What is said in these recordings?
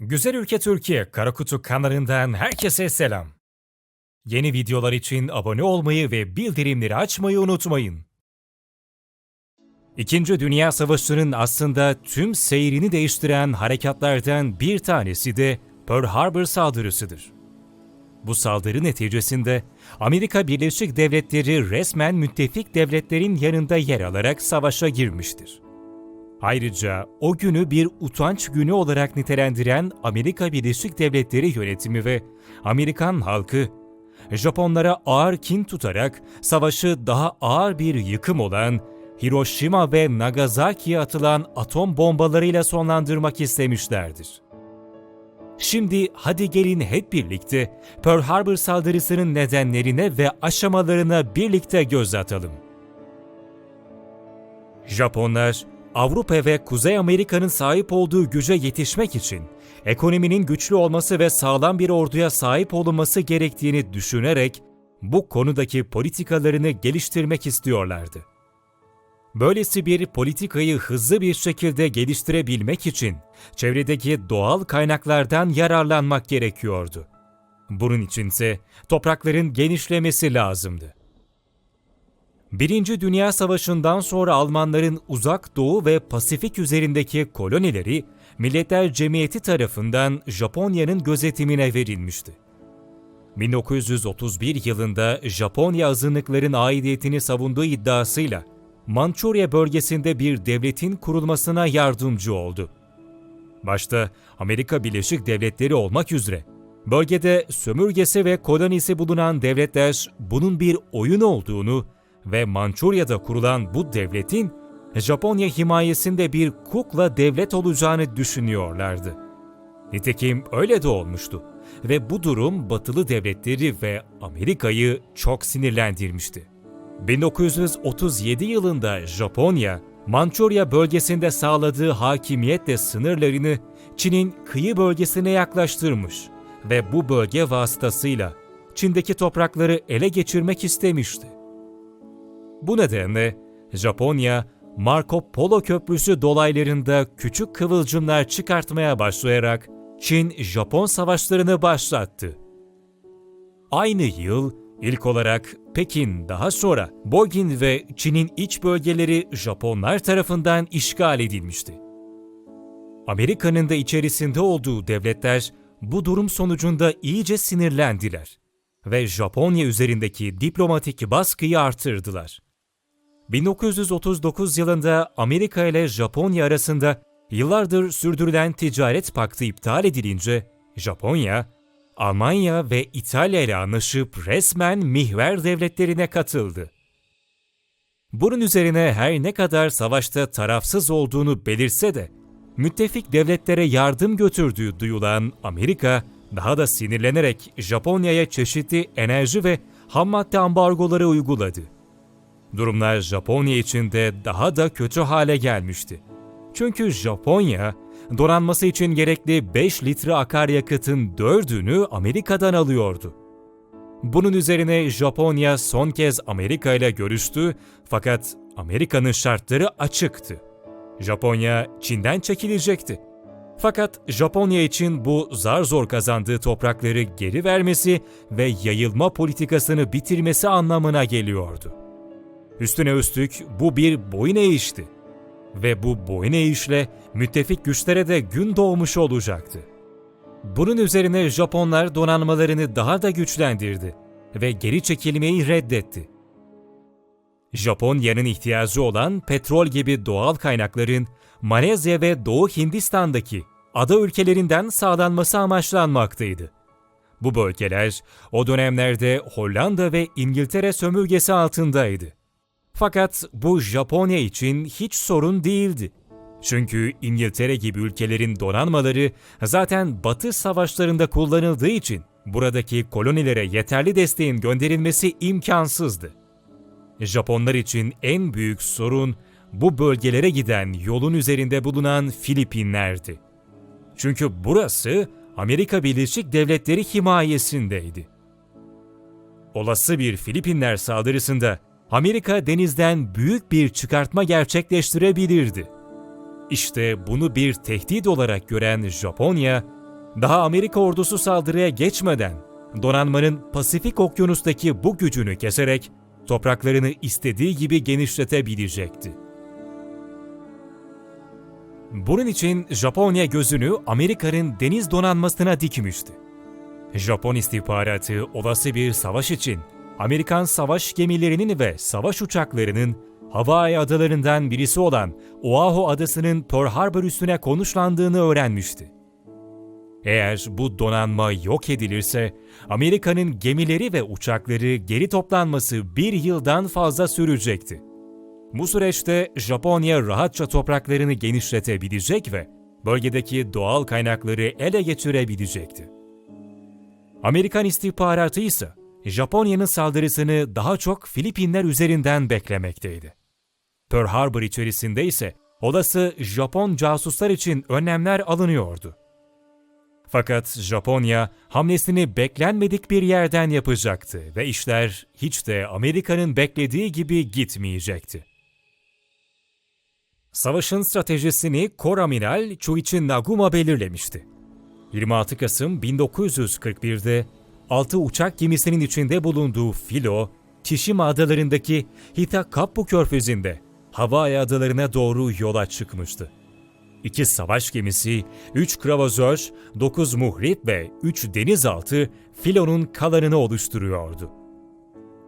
Güzel Ülke Türkiye Karakutu kanalından herkese selam. Yeni videolar için abone olmayı ve bildirimleri açmayı unutmayın. İkinci Dünya Savaşı'nın aslında tüm seyrini değiştiren harekatlardan bir tanesi de Pearl Harbor saldırısıdır. Bu saldırı neticesinde Amerika Birleşik Devletleri resmen müttefik devletlerin yanında yer alarak savaşa girmiştir. Ayrıca o günü bir utanç günü olarak nitelendiren Amerika Birleşik Devletleri yönetimi ve Amerikan halkı, Japonlara ağır kin tutarak savaşı daha ağır bir yıkım olan Hiroşima ve Nagasaki'ye atılan atom bombalarıyla sonlandırmak istemişlerdir. Şimdi hadi gelin hep birlikte Pearl Harbor saldırısının nedenlerine ve aşamalarına birlikte göz atalım. Japonlar, Avrupa ve Kuzey Amerika'nın sahip olduğu güce yetişmek için ekonominin güçlü olması ve sağlam bir orduya sahip olunması gerektiğini düşünerek bu konudaki politikalarını geliştirmek istiyorlardı. Böylesi bir politikayı hızlı bir şekilde geliştirebilmek için çevredeki doğal kaynaklardan yararlanmak gerekiyordu. Bunun içinse toprakların genişlemesi lazımdı. Birinci Dünya Savaşı'ndan sonra Almanların Uzak Doğu ve Pasifik üzerindeki kolonileri Milletler Cemiyeti tarafından Japonya'nın gözetimine verilmişti. 1931 yılında Japonya azınlıkların aidiyetini savunduğu iddiasıyla Mançurya bölgesinde bir devletin kurulmasına yardımcı oldu. Başta Amerika Birleşik Devletleri olmak üzere bölgede sömürgesi ve kolonisi bulunan devletler bunun bir oyun olduğunu ve Mançurya'da kurulan bu devletin Japonya himayesinde bir kukla devlet olacağını düşünüyorlardı. Nitekim öyle de olmuştu ve bu durum batılı devletleri ve Amerika'yı çok sinirlendirmişti. 1937 yılında Japonya, Mançurya bölgesinde sağladığı hakimiyetle sınırlarını Çin'in kıyı bölgesine yaklaştırmış ve bu bölge vasıtasıyla Çin'deki toprakları ele geçirmek istemişti. Bu nedenle Japonya, Marco Polo Köprüsü dolaylarında küçük kıvılcımlar çıkartmaya başlayarak Çin-Japon savaşlarını başlattı. Aynı yıl ilk olarak Pekin daha sonra Bogin ve Çin'in iç bölgeleri Japonlar tarafından işgal edilmişti. Amerika'nın da içerisinde olduğu devletler bu durum sonucunda iyice sinirlendiler ve Japonya üzerindeki diplomatik baskıyı artırdılar. 1939 yılında Amerika ile Japonya arasında yıllardır sürdürülen ticaret paktı iptal edilince Japonya, Almanya ve İtalya ile anlaşıp resmen mihver devletlerine katıldı. Bunun üzerine her ne kadar savaşta tarafsız olduğunu belirse de müttefik devletlere yardım götürdüğü duyulan Amerika daha da sinirlenerek Japonya'ya çeşitli enerji ve ham madde ambargoları uyguladı. Durumlar Japonya için de daha da kötü hale gelmişti. Çünkü Japonya, donanması için gerekli 5 litre akaryakıtın 4'ünü Amerika'dan alıyordu. Bunun üzerine Japonya son kez Amerika ile görüştü fakat Amerika'nın şartları açıktı. Japonya Çin'den çekilecekti. Fakat Japonya için bu zar zor kazandığı toprakları geri vermesi ve yayılma politikasını bitirmesi anlamına geliyordu. Üstüne üstlük bu bir boyun eğişti. Ve bu boyun eğişle müttefik güçlere de gün doğmuş olacaktı. Bunun üzerine Japonlar donanmalarını daha da güçlendirdi ve geri çekilmeyi reddetti. Japonya'nın ihtiyacı olan petrol gibi doğal kaynakların Malezya ve Doğu Hindistan'daki ada ülkelerinden sağlanması amaçlanmaktaydı. Bu bölgeler o dönemlerde Hollanda ve İngiltere sömürgesi altındaydı. Fakat bu Japonya için hiç sorun değildi. Çünkü İngiltere gibi ülkelerin donanmaları zaten Batı savaşlarında kullanıldığı için buradaki kolonilere yeterli desteğin gönderilmesi imkansızdı. Japonlar için en büyük sorun bu bölgelere giden yolun üzerinde bulunan Filipinler'di. Çünkü burası Amerika Birleşik Devletleri himayesindeydi. Olası bir Filipinler saldırısında Amerika denizden büyük bir çıkartma gerçekleştirebilirdi. İşte bunu bir tehdit olarak gören Japonya, daha Amerika ordusu saldırıya geçmeden donanmanın Pasifik Okyanus'taki bu gücünü keserek topraklarını istediği gibi genişletebilecekti. Bunun için Japonya gözünü Amerika'nın deniz donanmasına dikmişti. Japon istihbaratı olası bir savaş için Amerikan savaş gemilerinin ve savaş uçaklarının Hawaii adalarından birisi olan Oahu adasının Pearl Harbor üstüne konuşlandığını öğrenmişti. Eğer bu donanma yok edilirse, Amerika'nın gemileri ve uçakları geri toplanması bir yıldan fazla sürecekti. Bu süreçte Japonya rahatça topraklarını genişletebilecek ve bölgedeki doğal kaynakları ele geçirebilecekti. Amerikan istihbaratı ise Japonya'nın saldırısını daha çok Filipinler üzerinden beklemekteydi. Pearl Harbor içerisinde ise olası Japon casuslar için önlemler alınıyordu. Fakat Japonya hamlesini beklenmedik bir yerden yapacaktı ve işler hiç de Amerika'nın beklediği gibi gitmeyecekti. Savaşın stratejisini Koramiral Chuichi Naguma belirlemişti. 26 Kasım 1941'de 6 uçak gemisinin içinde bulunduğu filo, Tishima adalarındaki Hitakapu körfezinde Hawaii adalarına doğru yola çıkmıştı. İki savaş gemisi, 3 kravazör, 9 muhrip ve 3 denizaltı filonun kalanını oluşturuyordu.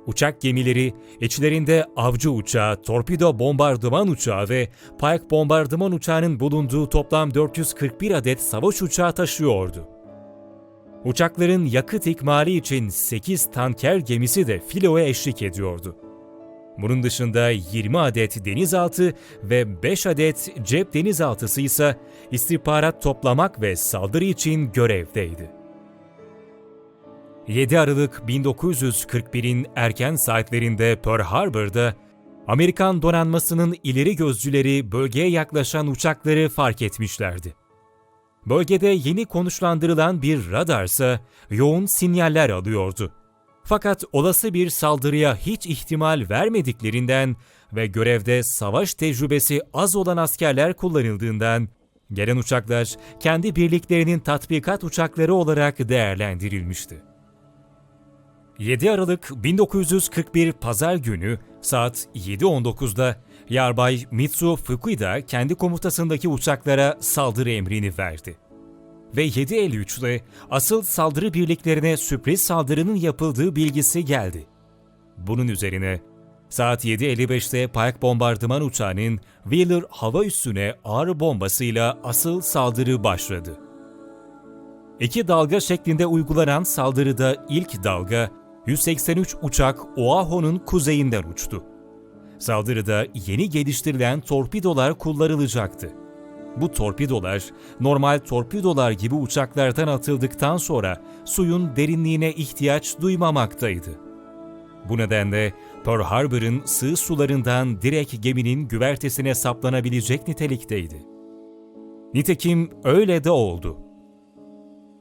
Uçak gemileri içlerinde avcı uçağı, torpido bombardıman uçağı ve Pike bombardıman uçağının bulunduğu toplam 441 adet savaş uçağı taşıyordu. Uçakların yakıt ikmali için 8 tanker gemisi de filoya eşlik ediyordu. Bunun dışında 20 adet denizaltı ve 5 adet cep denizaltısı ise istihbarat toplamak ve saldırı için görevdeydi. 7 Aralık 1941'in erken saatlerinde Pearl Harbor'da Amerikan donanmasının ileri gözcüleri bölgeye yaklaşan uçakları fark etmişlerdi. Bölgede yeni konuşlandırılan bir radarsa yoğun sinyaller alıyordu. Fakat olası bir saldırıya hiç ihtimal vermediklerinden ve görevde savaş tecrübesi az olan askerler kullanıldığından gelen uçaklar kendi birliklerinin tatbikat uçakları olarak değerlendirilmişti. 7 Aralık 1941 Pazar günü saat 7.19'da Yarbay Mitsu Fukuda kendi komutasındaki uçaklara saldırı emrini verdi. Ve 7.53'de asıl saldırı birliklerine sürpriz saldırının yapıldığı bilgisi geldi. Bunun üzerine saat 7.55'te Pike bombardıman uçağının Wheeler hava üssüne ağır bombasıyla asıl saldırı başladı. İki dalga şeklinde uygulanan saldırıda ilk dalga 183 uçak Oahu'nun kuzeyinden uçtu. Saldırıda yeni geliştirilen torpidolar kullanılacaktı. Bu torpidolar normal torpidolar gibi uçaklardan atıldıktan sonra suyun derinliğine ihtiyaç duymamaktaydı. Bu nedenle Pearl Harbor'ın sığ sularından direkt geminin güvertesine saplanabilecek nitelikteydi. Nitekim öyle de oldu.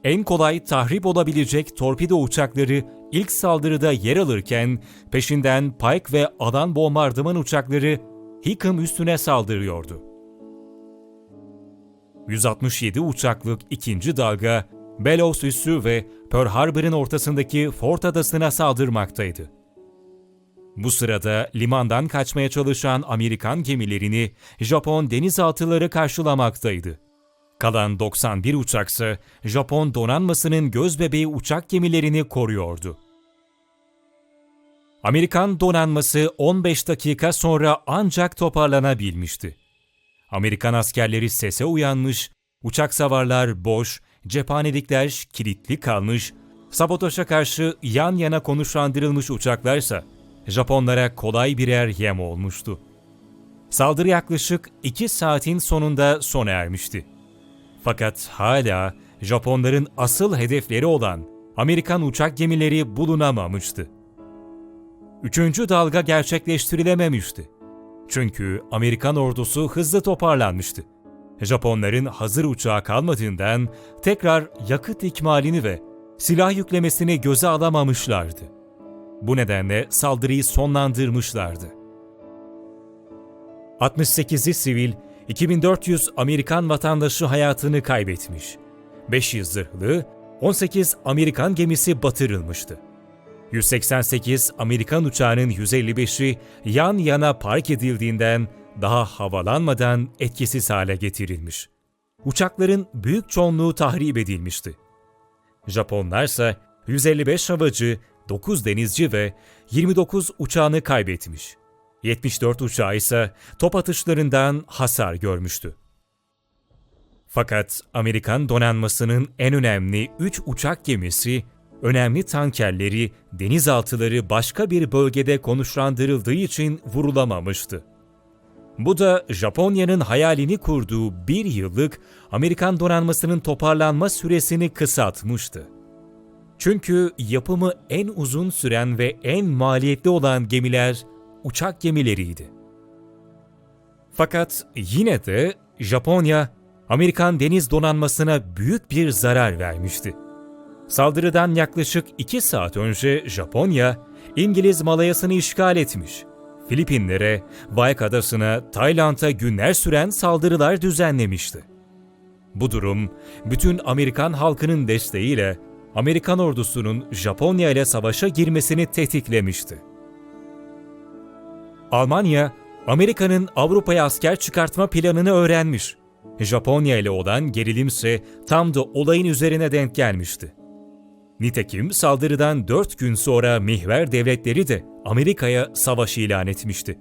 En kolay tahrip olabilecek torpido uçakları ilk saldırıda yer alırken peşinden Pike ve alan bombardıman uçakları Hickam üstüne saldırıyordu. 167 uçaklık ikinci dalga Bellows üssü ve Pearl Harbor'ın ortasındaki Fort Adası'na saldırmaktaydı. Bu sırada limandan kaçmaya çalışan Amerikan gemilerini Japon denizaltıları karşılamaktaydı. Kalan 91 uçaksa Japon donanmasının gözbebeği uçak gemilerini koruyordu. Amerikan donanması 15 dakika sonra ancak toparlanabilmişti. Amerikan askerleri sese uyanmış, uçak savarlar boş, cephanelikler kilitli kalmış, sabotaja karşı yan yana konuşlandırılmış uçaklarsa Japonlara kolay birer yem olmuştu. Saldırı yaklaşık 2 saatin sonunda sona ermişti. Fakat hala Japonların asıl hedefleri olan Amerikan uçak gemileri bulunamamıştı. Üçüncü dalga gerçekleştirilememişti. Çünkü Amerikan ordusu hızlı toparlanmıştı. Japonların hazır uçağı kalmadığından tekrar yakıt ikmalini ve silah yüklemesini göze alamamışlardı. Bu nedenle saldırıyı sonlandırmışlardı. 68'i sivil, 2400 Amerikan vatandaşı hayatını kaybetmiş. 500 zırhlı, 18 Amerikan gemisi batırılmıştı. 188 Amerikan uçağının 155'i yan yana park edildiğinden daha havalanmadan etkisiz hale getirilmiş. Uçakların büyük çoğunluğu tahrip edilmişti. Japonlarsa 155 havacı, 9 denizci ve 29 uçağını kaybetmiş. 74 uçağı ise top atışlarından hasar görmüştü. Fakat Amerikan donanmasının en önemli 3 uçak gemisi, önemli tankerleri, denizaltıları başka bir bölgede konuşlandırıldığı için vurulamamıştı. Bu da Japonya'nın hayalini kurduğu bir yıllık Amerikan donanmasının toparlanma süresini kısaltmıştı. Çünkü yapımı en uzun süren ve en maliyetli olan gemiler uçak gemileriydi. Fakat yine de Japonya, Amerikan deniz donanmasına büyük bir zarar vermişti. Saldırıdan yaklaşık 2 saat önce Japonya, İngiliz Malayasını işgal etmiş. Filipinlere, Wake Adası'na, Tayland'a günler süren saldırılar düzenlemişti. Bu durum, bütün Amerikan halkının desteğiyle Amerikan ordusunun Japonya ile savaşa girmesini tetiklemişti. Almanya, Amerika'nın Avrupa'ya asker çıkartma planını öğrenmiş. Japonya ile olan gerilimse tam da olayın üzerine denk gelmişti. Nitekim saldırıdan 4 gün sonra mihver devletleri de Amerika'ya savaş ilan etmişti.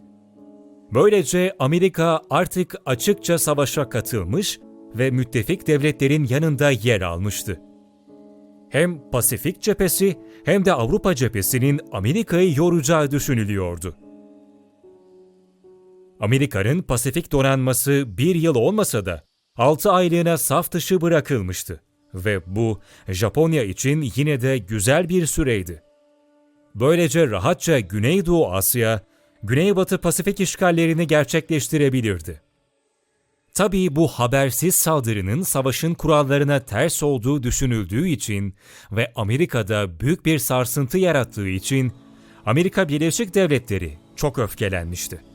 Böylece Amerika artık açıkça savaşa katılmış ve müttefik devletlerin yanında yer almıştı. Hem Pasifik cephesi hem de Avrupa cephesinin Amerika'yı yoracağı düşünülüyordu. Amerika'nın Pasifik donanması bir yıl olmasa da 6 aylığına saf dışı bırakılmıştı ve bu Japonya için yine de güzel bir süreydi. Böylece rahatça Güneydoğu Asya, Güneybatı Pasifik işgallerini gerçekleştirebilirdi. Tabii bu habersiz saldırının savaşın kurallarına ters olduğu düşünüldüğü için ve Amerika'da büyük bir sarsıntı yarattığı için Amerika Birleşik Devletleri çok öfkelenmişti.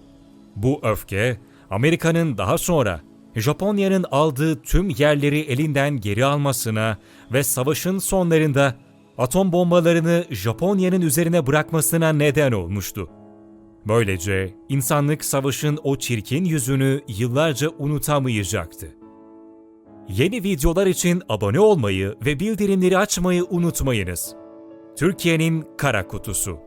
Bu öfke, Amerika'nın daha sonra Japonya'nın aldığı tüm yerleri elinden geri almasına ve savaşın sonlarında atom bombalarını Japonya'nın üzerine bırakmasına neden olmuştu. Böylece insanlık savaşın o çirkin yüzünü yıllarca unutamayacaktı. Yeni videolar için abone olmayı ve bildirimleri açmayı unutmayınız. Türkiye'nin Kara Kutusu